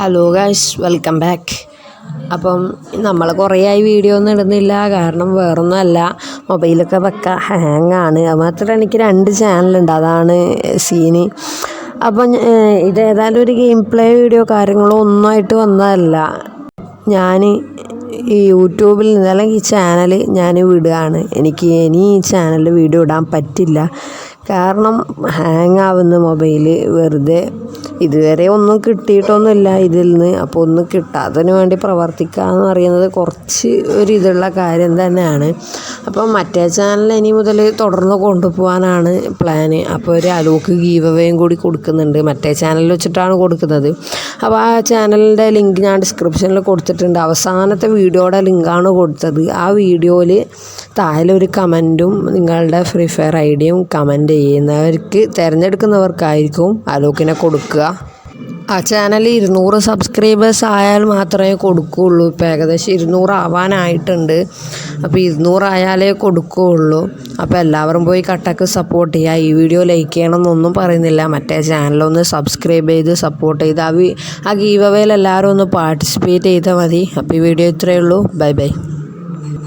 Hello guys welcome back അപ്പം നമ്മൾ കുറേ ആയി വീഡിയോ ഒന്നും ഇടുന്നില്ല. കാരണം വേറൊന്നുമല്ല. മൊബൈലൊക്കെ വെക്ക ഹാങ്ങാണ് അത് മാത്രമല്ല എനിക്ക് രണ്ട് ചാനലുണ്ട് അതാണ് സീന് അപ്പം ഇത് ഏതായാലും ഒരു ഗെയിം പ്ലേ വീഡിയോ കാര്യങ്ങളോ ഒന്നുമായിട്ട് വന്നതല്ല. ഞാൻ ഈ യൂട്യൂബിൽ നിന്ന് അല്ലെങ്കിൽ ഈ ചാനൽ ഞാൻ വിടുകയാണ്. എനിക്ക് ഇനി ഈ ചാനലിൽ വീഡിയോ ഇടാൻ പറ്റില്ല. കാരണം ഹാങ് ആവുന്ന മൊബൈൽ വെറുതെ ഇതുവരെ ഒന്നും കിട്ടിയിട്ടൊന്നുമില്ല ഇതിൽ നിന്ന് അപ്പോൾ ഒന്നും കിട്ടാത്തതിന് വേണ്ടി പ്രവർത്തിക്കുക എന്ന് പറയുന്നത് കുറച്ച് ഒരു ഇതുള്ള കാര്യം തന്നെയാണ്. അപ്പം മറ്റേ ചാനൽ ഇനി മുതൽ തുടർന്ന് കൊണ്ടുപോകാനാണ് പ്ലാൻ അപ്പോൾ ഒരു അലോക്ക് ഗീവ് അവേയും കൂടി കൊടുക്കുന്നുണ്ട്. മറ്റേ ചാനലിൽ വെച്ചിട്ടാണ് കൊടുക്കുന്നത്. അപ്പോൾ ആ ചാനലിന്റെ ലിങ്ക് ഞാൻ ഡിസ്ക്രിപ്ഷനിൽ കൊടുത്തിട്ടുണ്ട്. അവസാനത്തെ വീഡിയോയുടെ ലിങ്കാണ് കൊടുത്തത്. ആ വീഡിയോയിൽ താഴെ ഒരു കമന്റും നിങ്ങളുടെ ഫ്രീ ഫയർ ഐ ഡിയും കമന്റ് ചെയ്യുന്നവർക്ക് തിരഞ്ഞെടുക്കുന്നവർക്കായിരിക്കും അലോക്കിനെ കൊടുക്കുക. ആ ചാനൽ ഇരുന്നൂറ് സബ്സ്ക്രൈബേഴ്സ് ആയാൽ മാത്രമേ കൊടുക്കുകയുള്ളൂ. ഇപ്പോൾ ഏകദേശം ഇരുന്നൂറ് ആവാനായിട്ടുണ്ട്. അപ്പോൾ ഇരുന്നൂറായാലേ കൊടുക്കുകയുള്ളൂ. അപ്പോൾ എല്ലാവരും പോയി കട്ടക്ക് സപ്പോർട്ട് ചെയ്യുക. ഈ വീഡിയോ ലൈക്ക് ചെയ്യണമെന്നൊന്നും പറയുന്നില്ല. മറ്റേ ചാനലൊന്ന് സബ്സ്ക്രൈബ് ചെയ്ത് സപ്പോർട്ട് ചെയ്ത് ആ ആ എല്ലാവരും ഒന്ന് പാർട്ടിസിപ്പേറ്റ് ചെയ്താൽ മതി. അപ്പോൾ ഈ വീഡിയോ ഇത്രയേ ഉള്ളൂ. Bye bye